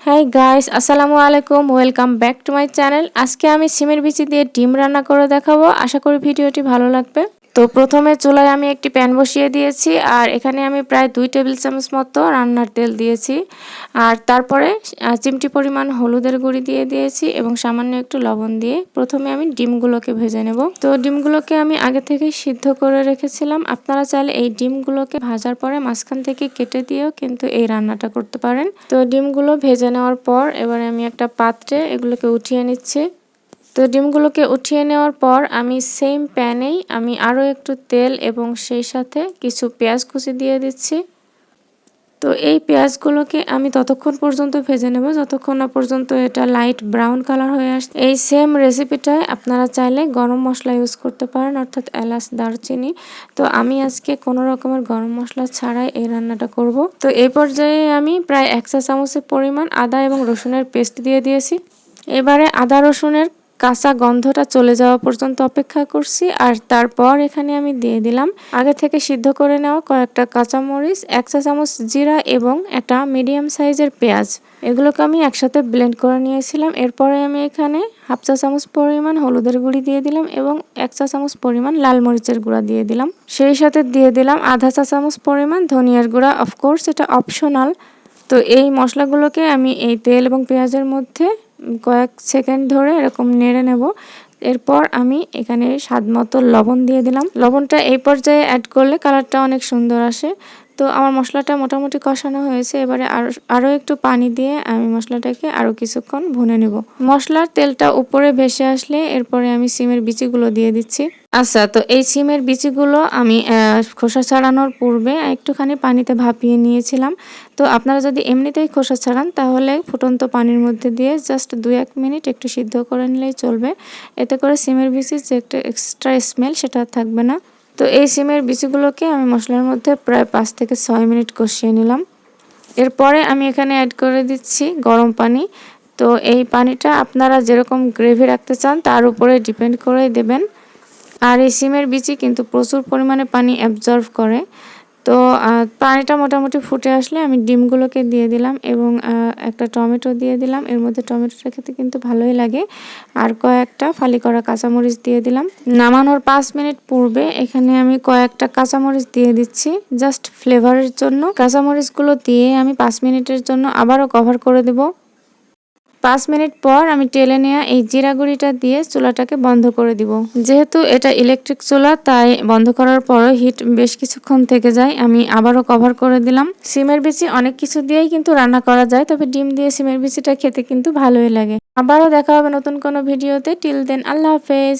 High guys আসসালামু আলাইকুম welcome back to my channel আজকে আমি সিমের বিচি দিয়ে ডিম রান্না করে দেখাবো। আশা করি ভিডিওটি ভালো লাগবে। তো প্রথমে চুলায় আমি একটি প্যান বসিয়ে দিয়েছি, আর এখানে আমি প্রায় দুই টেবিল চামচ মতো রান্নার তেল দিয়েছি। আর তারপরে চিমটি পরিমাণ হলুদের গুঁড়ি দিয়ে দিয়েছি এবং সামান্য একটু লবণ দিয়ে প্রথমে আমি ডিমগুলোকে ভেজে নেব। তো ডিমগুলোকে আমি আগে থেকেই সিদ্ধ করে রেখেছিলাম। আপনারা চাইলে এই ডিমগুলোকে ভাজার পরে মাঝখান থেকে কেটে দিয়েও কিন্তু এই রান্নাটা করতে পারেন। তো ডিমগুলো ভেজে নেওয়ার পর এবারে আমি একটা পাত্রে এগুলোকে উঠিয়ে নিচ্ছি। তো ডিমগুলোকে উঠিয়ে নেওয়ার পর আমি সেম প্যানেই আমি আরও একটু তেল এবং সেই সাথে কিছু পেঁয়াজ কুচি দিয়ে দিচ্ছি। তো এই পেঁয়াজগুলোকে আমি ততক্ষণ পর্যন্ত ভেজে নেব, যতক্ষণ না পর্যন্ত এটা লাইট ব্রাউন কালার হয়ে আসছে এই সেম রেসিপিটায় আপনারা চাইলে গরম মশলা ইউজ করতে পারেন, অর্থাৎ এলাচ, দারচিনি। তো আমি আজকে কোনো রকমের গরম মশলা ছাড়াই এই রান্নাটা করব। তো এই পর্যায়ে আমি প্রায় এক চা চামচের পরিমাণ আদা এবং রসুনের পেস্ট দিয়ে দিয়েছি। এবারে আদা, রসুনের কাঁচা গন্ধটা চলে যাওয়া পর্যন্ত অপেক্ষা করছি, আর তারপর এখানে আমি দিয়ে দিলাম আগে থেকে সিদ্ধ করে নেওয়া কয়েকটা কাঁচামরিচ, এক চা চামচ জিরা এবং একটা মিডিয়াম সাইজের পেঁয়াজ। এগুলোকে আমি একসাথে ব্লেন্ড করে নিয়েছিলাম। এরপরে আমি এখানে হাফ চা চামচ পরিমাণ হলুদের গুঁড়ি দিয়ে দিলাম এবং এক চা চামচ পরিমাণ লাল মরিচের গুঁড়া দিয়ে দিলাম। সেই সাথে দিয়ে দিলাম আধা চা চামচ পরিমাণ ধনিয়ার গুঁড়া অফকোর্স এটা অপশনাল তো এই মশলাগুলোকে আমি এই তেল এবং পেঁয়াজের মধ্যে কয়েক সেকেন্ড ধরে এরকম নেড়ে নেব। এরপর আমি এখানে স্বাদ মতো লবণ দিয়ে দিলাম। লবণটা এই পর্যায়ে অ্যাড করলে কালারটা অনেক সুন্দর আসে। তো আমার মশলাটা মোটামুটি কষানো হয়েছে। এবারে আরও আরও একটু পানি দিয়ে আমি মশলাটাকে আরও কিছুক্ষণ ভুনে নেব। মশলার তেলটা উপরে ভেসে আসলে এরপরে আমি সিমের বিচিগুলো দিয়ে দিচ্ছি। আচ্ছা তো এই সিমের বিচিগুলো আমি খোসা ছাড়ানোর পূর্বে একটুখানি পানিতে ভাপিয়ে নিয়েছিলাম। তো আপনারা যদি এমনিতেই খোসা ছাড়ান, তাহলে ফুটন্ত পানির মধ্যে দিয়ে জাস্ট দু এক মিনিট একটু সিদ্ধ করে নিলেই চলবে। এতে করে সিমের বিচির যে একটা এক্সট্রা স্মেল সেটা থাকবে না। তো এই সিমের বিচিগুলোকে আমি মশলার মধ্যে প্রায় পাঁচ থেকে ছয় মিনিট কষিয়ে নিলাম। এরপরে আমি এখানে অ্যাড করে দিচ্ছি গরম পানি। তো এই পানিটা আপনারা যেরকম গ্রেভি রাখতে চান, তার উপরে ডিপেন্ড করে দেবেন। আর এই সিমের বিচি কিন্তু প্রচুর পরিমাণে পানি অ্যাবজর্ভ করে। তো পানিটা মোটামুটি ফুটে আসলে আমি ডিমগুলোকে দিয়ে দিলাম এবং একটা টমেটো দিয়ে দিলাম। এর মধ্যে টমেটোটা খেতে কিন্তু ভালোই লাগে। আর কয়েকটা ফালি করা কাঁচামরিচ দিয়ে দিলাম। নামানোর পাঁচ মিনিট পূর্বে এখানে আমি কয়েকটা কাঁচামরিচ দিয়ে দিচ্ছি জাস্ট ফ্লেভারের জন্য। কাঁচামরিচগুলো দিয়ে আমি পাঁচ মিনিটের জন্য আবারও কভার করে দেবো। পাঁচ মিনিট পর আমি টেলে নেওয়া এই জিরা গুঁড়িটা দিয়ে চুলাটাকে বন্ধ করে দিব। যেহেতু এটা ইলেকট্রিক চুলা, তাই বন্ধ করার পরও হিট বেশ কিছুক্ষণ থেকে যায়। আমি আবারও কভার করে দিলাম। সিমের বিচি অনেক কিছু দিয়েই কিন্তু রান্না করা যায়, তবে ডিম দিয়ে সিমের বিচিটা খেতে কিন্তু ভালোই লাগে। আবারও দেখা হবে নতুন কোনো ভিডিওতে। টিল দেন, আল্লাহ হাফেজ।